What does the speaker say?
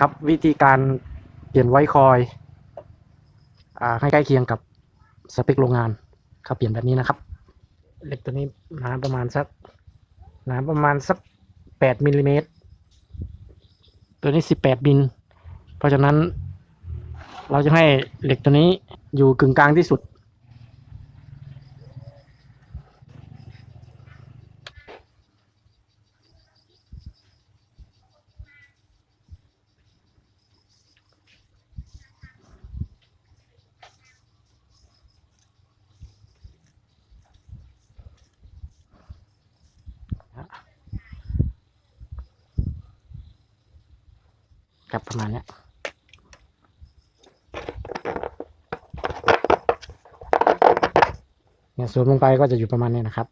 ครับวิธีการเปลี่ยนไวคอยให้ใกล้เคียงกับสเปคโรงงานครับเปลี่ยนแบบนี้นะครับเหล็กตัวนี้หนาประมาณสักหนาประมาณสักแปดมิลลิเมตรตัวนี้สิบแปดมิลเพราะฉะนั้น เราจะให้เหล็กตัวนี้อยู่กึ่งกลางที่สุด ครับประมาณนี้เนี่ยสวมลงไปก็จะอยู่ประมาณนี้นะครับ